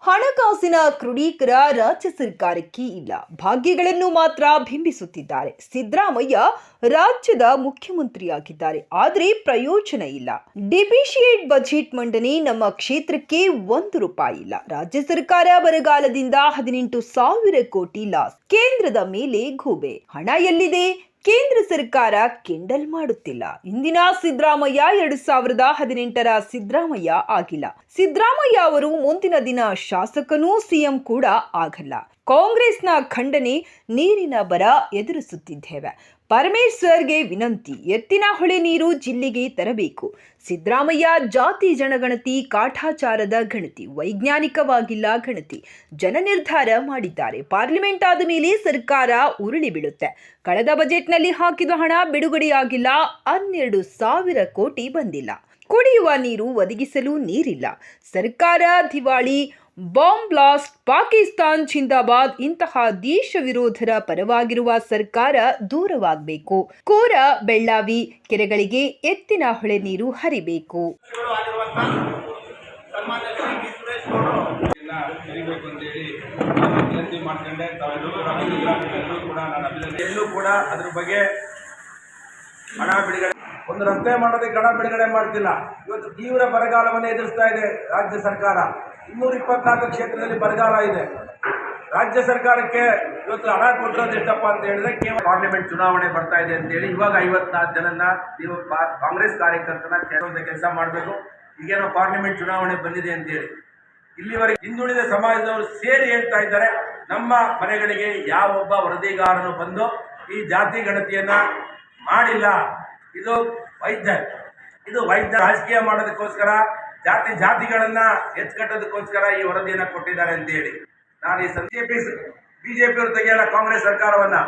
ಹಣಕಾಸಿನ ಕ್ರೋಢೀಕರ ರಾಜ್ಯ ಸರ್ಕಾರಕ್ಕೆ ಇಲ್ಲ. ಭಾಗ್ಯಗಳನ್ನು ಮಾತ್ರ ಬಿಂಬಿಸುತ್ತಿದ್ದಾರೆ. ಸಿದ್ದರಾಮಯ್ಯ ರಾಜ್ಯದ ಮುಖ್ಯಮಂತ್ರಿಯಾಗಿದ್ದಾರೆ. ಆದರೆ ಪ್ರಯೋಜನ ಇಲ್ಲ. ಡಿಬಿಷಿಯೇಟ್ ಬಜೆಟ್ ಮಂಡನೆ ನಮ್ಮ ಕ್ಷೇತ್ರಕ್ಕೆ ಒಂದು ರೂಪಾಯಿ ಇಲ್ಲ. ರಾಜ್ಯ ಸರ್ಕಾರ ಬರಗಾಲದಿಂದ ಹದಿನೆಂಟು ಸಾವಿರ ಕೋಟಿ ಲಾಸ್. ಕೇಂದ್ರದ ಮೇಲೆ ಗೂಬೆ. ಹಣ ಎಲ್ಲಿದೆ? ಕೇಂದ್ರ ಸರ್ಕಾರ ಕೆಂಡಲ್ ಮಾಡುತ್ತಿಲ್ಲ. ಇಂದಿನ ಸಿದ್ದರಾಮಯ್ಯ ಎರಡು ಸಾವಿರದ ಹದಿನೆಂಟರ ಸಿದ್ದರಾಮಯ್ಯ ಆಗಿಲ್ಲ. ಸಿದ್ದರಾಮಯ್ಯ ಅವರು ಮುಂದಿನ ದಿನ ಶಾಸಕನೂ ಸಿಎಂ ಕೂಡ ಆಗಲ್ಲ. ಕಾಂಗ್ರೆಸ್ನ ಖಂಡನೆ ನೀರಿನ ಬರ ಎದುರಿಸುತ್ತಿದ್ದೇವೆ. ಪರಮೇಶ್ವರ್ಗೆ ವಿನಂತಿ, ಎತ್ತಿನ ಹೊಳೆ ನೀರು ಜಿಲ್ಲೆಗೆ ತರಬೇಕು. ಸಿದ್ದರಾಮಯ್ಯ ಜಾತಿ ಜನಗಣತಿ, ಕಾಠಾಚಾರದ ಗಣತಿ, ವೈಜ್ಞಾನಿಕವಾಗಿಲ್ಲ ಗಣತಿ ಜನ ನಿರ್ಧಾರ ಮಾಡಿದ್ದಾರೆ. ಪಾರ್ಲಿಮೆಂಟ್ ಆದ ಮೇಲೆ ಸರ್ಕಾರ ಉರುಳಿ ಬೀಳುತ್ತೆ. ಕಳೆದ ಬಜೆಟ್ನಲ್ಲಿ ಹಾಕಿದ ಹಣ ಬಿಡುಗಡೆಯಾಗಿಲ್ಲ. ಹನ್ನೆರಡು ಸಾವಿರ ಕೋಟಿ ಬಂದಿಲ್ಲ. ಕುಡಿಯುವ ನೀರು ಒದಗಿಸಲು ನೀರಿಲ್ಲ. ಸರ್ಕಾರ ದಿವಾಳಿ ಬಾಂಬ್ ಬ್ಲಾಸ್ಟ್, ಪಾಕಿಸ್ತಾನ್ ಜಿಂದಾಬಾದ್ ಇಂತಹ ದೇಶ ವಿರೋಧರ ಪರವಾಗಿರುವ ಸರ್ಕಾರ ದೂರವಾಗಬೇಕು. ಕೋರ, ಬೆಳ್ಳಾವಿ ಕೆರೆಗಳಿಗೆ ಎತ್ತಿನ ಹೊಳೆ ನೀರು ಹರಿಬೇಕು. ಕೂಡ ಬಗ್ಗೆ ಒಂದು ರಸ್ತೆ ಮಾಡೋದಕ್ಕೆ ಹಣ ಬಿಡುಗಡೆ ಮಾಡ್ತಿಲ್ಲ. ಇವತ್ತು ತೀವ್ರ ಬರಗಾಲವನ್ನು ಎದುರಿಸ್ತಾ ಇದೆ ರಾಜ್ಯ ಸರ್ಕಾರ. ಇನ್ನೂರ ಇಪ್ಪತ್ನಾಲ್ಕು ಕ್ಷೇತ್ರದಲ್ಲಿ ಬರಗಾಲ ಇದೆ. ರಾಜ್ಯ ಸರ್ಕಾರಕ್ಕೆ ಇವತ್ತು ಹಣ ಕೊಟ್ಟಿರೋದು ಎಷ್ಟಪ್ಪ ಅಂತ ಹೇಳಿದ್ರೆ ಕೇವಲ ಪಾರ್ಲಿಮೆಂಟ್ ಚುನಾವಣೆ ಬರ್ತಾ ಇದೆ ಅಂತೇಳಿ ಇವಾಗ ಐವತ್ನಾಲ್ಕು ಜನನ್ನ ನೀವು ಕಾಂಗ್ರೆಸ್ ಕಾರ್ಯಕರ್ತನ ಕೆಲವೊಂದು ಕೆಲಸ ಮಾಡಬೇಕು. ಈಗೇನೋ ಪಾರ್ಲಿಮೆಂಟ್ ಚುನಾವಣೆ ಬಂದಿದೆ ಅಂತೇಳಿ. ಇಲ್ಲಿವರೆಗೆ ಹಿಂದುಳಿದ ಸಮಾಜದವರು ಸೇರಿ ಹೇಳ್ತಾ ಇದ್ದಾರೆ, ನಮ್ಮ ಮನೆಗಳಿಗೆ ಯಾವೊಬ್ಬ ವರದಿಗಾರನು ಬಂದು ಈ ಜಾತಿ ಗಣತಿಯನ್ನ ಮಾಡಿಲ್ಲ. ಇದು ವೈದ್ಯ ಇದು ವೈದ್ಯ ರಾಜಕೀಯ ಮಾಡೋದಕ್ಕೋಸ್ಕರ ಜಾತಿ ಜಾತಿಗಳನ್ನ ಎತ್ಕಟ್ಟೋದಕ್ಕೋಸ್ಕರ ಈ ವರದಿಯನ್ನ ಕೊಟ್ಟಿದ್ದಾರೆ ಅಂತ ಹೇಳಿ. ನಾನು ಈ ಬಿಜೆಪಿ ಬಿಜೆಪಿ ಅವರು ತೆಗೆಯಲ್ಲ ಕಾಂಗ್ರೆಸ್ ಸರ್ಕಾರವನ್ನ.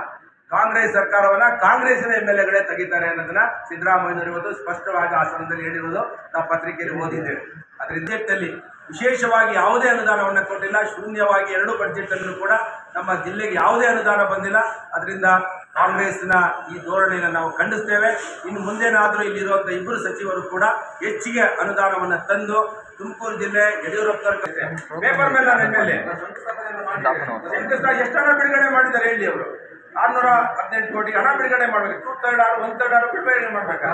ಕಾಂಗ್ರೆಸ್ ಸರ್ಕಾರವನ್ನ ಕಾಂಗ್ರೆಸ್ಸಿನ ಎಂ ಎಲ್ ಎಗಳೇ ತೆಗಿತಾರೆ ಅನ್ನೋದನ್ನ ಸಿದ್ದರಾಮಯ್ಯನವರು ಸ್ಪಷ್ಟವಾಗಿ ಹಾಸನದಲ್ಲಿ ಹೇಳಿರುವುದು ನಾವು ಪತ್ರಿಕೆಯಲ್ಲಿ ಓದಿದ್ದೇವೆ. ಅದರ ಬಜೆಟ್ನಲ್ಲಿ ವಿಶೇಷವಾಗಿ ಯಾವುದೇ ಅನುದಾನವನ್ನು ಕೊಟ್ಟಿಲ್ಲ, ಶೂನ್ಯವಾಗಿ ಎರಡು ಬಜೆಟ್ ಅಲ್ಲೂ ಕೂಡ ನಮ್ಮ ಜಿಲ್ಲೆಗೆ ಯಾವುದೇ ಅನುದಾನ ಬಂದಿಲ್ಲ. ಅದರಿಂದ ಕಾಂಗ್ರೆಸ್ನ ಈ ಧೋರಣೆಯನ್ನು ನಾವು ಖಂಡಿಸ್ತೇವೆ. ಇನ್ನು ಮುಂದೇನಾದರೂ ಇಲ್ಲಿರುವಂಥ ಇಬ್ಬರು ಸಚಿವರು ಕೂಡ ಹೆಚ್ಚಿಗೆ ಅನುದಾನವನ್ನು ತಂದು ತುಮಕೂರು ಜಿಲ್ಲೆ ಯಡಿಯೂರಪ್ಪ ಪೇಪರ್ ಮೇಲೆ ಎಷ್ಟು ಹಣ ಬಿಡುಗಡೆ ಮಾಡಿದ್ದಾರೆ ಹೇಳಿ ಅವರು? ಆರ್ನೂರ ಹದಿನೆಂಟು ಕೋಟಿ ಹಣ ಬಿಡುಗಡೆ ಮಾಡಬೇಕು. ಟೂ ತರ್ಡ್ ಆರು ಒನ್ ತರ್ಡ್ ಆರು ಬಿಡುಗಡೆ ಮಾಡಬೇಕಾ?